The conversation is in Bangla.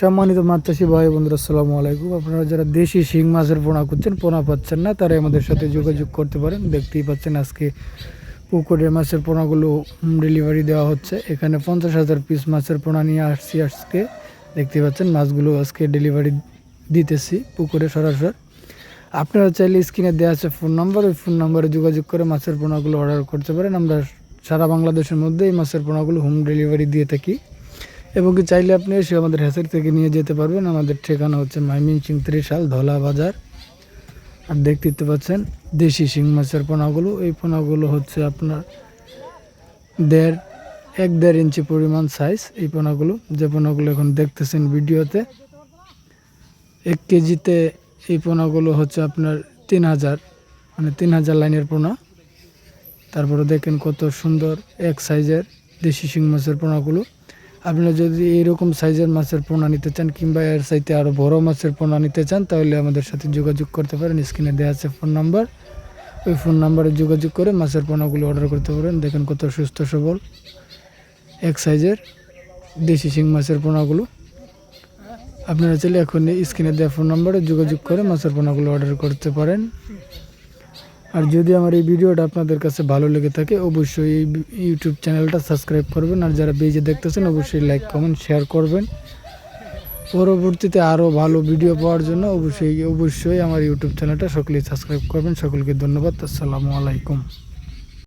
সম্মানিত মাছ চাষি ভাই বন্ধুরা, আসসালামু আলাইকুম। আপনারা যারা দেশি শিং মাছের পোনা করছেন পোনা পাচ্ছেন না তারা আমাদের সাথে যোগাযোগ করতে পারেন। দেখতেই পাচ্ছেন আজকে পুকুরের মাছের পোনাগুলো ডেলিভারি দেওয়া হচ্ছে। এখানে পঞ্চাশ হাজার পিস মাছের পোনা নিয়ে আসছি আজকে। দেখতে পাচ্ছেন মাছগুলো আজকে ডেলিভারি দিতেছি পুকুরে সরাসরি। আপনারা চাইলে স্ক্রিনে দেওয়া আছে ফোন নাম্বার, ওই ফোন নাম্বারে যোগাযোগ করে মাছের পোনাগুলো অর্ডার করতে পারেন। আমরা সারা বাংলাদেশের মধ্যে এই মাছের পোনাগুলো হোম ডেলিভারি দিয়ে থাকি। এবং কি চাইলে আপনি এসে আমাদের হ্যাসের থেকে নিয়ে যেতে পারবেন। আমাদের ঠিকানা হচ্ছে মাইমিন সিং ত্রিশাল, ধলা বাজার। আর দেখতে পাচ্ছেন, দেশি শিং মাছের পোনাগুলো। এই পোনাগুলো হচ্ছে আপনার দেড়, এক দেড় ইঞ্চি পরিমাণ সাইজ এই পোনাগুলো। যে পোনাগুলো এখন দেখতেছেন ভিডিওতে, এক কেজিতে এই পোনাগুলো হচ্ছে আপনার তিন হাজার মানে তিন হাজার লাইনের পোনা। তারপরে দেখেন কত সুন্দর এক সাইজের দেশি শিং মাছের পোনাগুলো। আপনারা যদি এইরকম সাইজের মাছের পোনা নিতে চান কিংবা এর চাইতে আরও বড় মাছের পোনা নিতে চান, তাহলে আমাদের সাথে যোগাযোগ করতে পারেন। স্ক্রিনে দেওয়া আছে ফোন নাম্বার। ওই ফোন নাম্বারে যোগাযোগ করে মাছের পোনাগুলো অর্ডার করতে পারেন। দেখেন কত সুস্থ সবল, এক সাইজের দেশি শিং মাছের পোনাগুলো। আপনারা চাইলে এখন স্ক্রিনে দেওয়া ফোন নাম্বারে যোগাযোগ করে মাছের পোনাগুলো অর্ডার করতে পারেন। আর যদি আমার এই ভিডিওটা আপনাদের কাছে ভালো লেগে থাকে, অবশ্যই এই ইউটিউব চ্যানেলটা সাবস্ক্রাইব করবেন। আর যারা বেজে দেখতেছেন, অবশ্যই লাইক, কমেন্ট, শেয়ার করবেন। পরবর্তীতে আরও ভালো ভিডিও পাওয়ার জন্য অবশ্যই অবশ্যই আমার ইউটিউব চ্যানেলটা সকলেই সাবস্ক্রাইব করবেন। সকলকে ধন্যবাদ। আসসালামু আলাইকুম।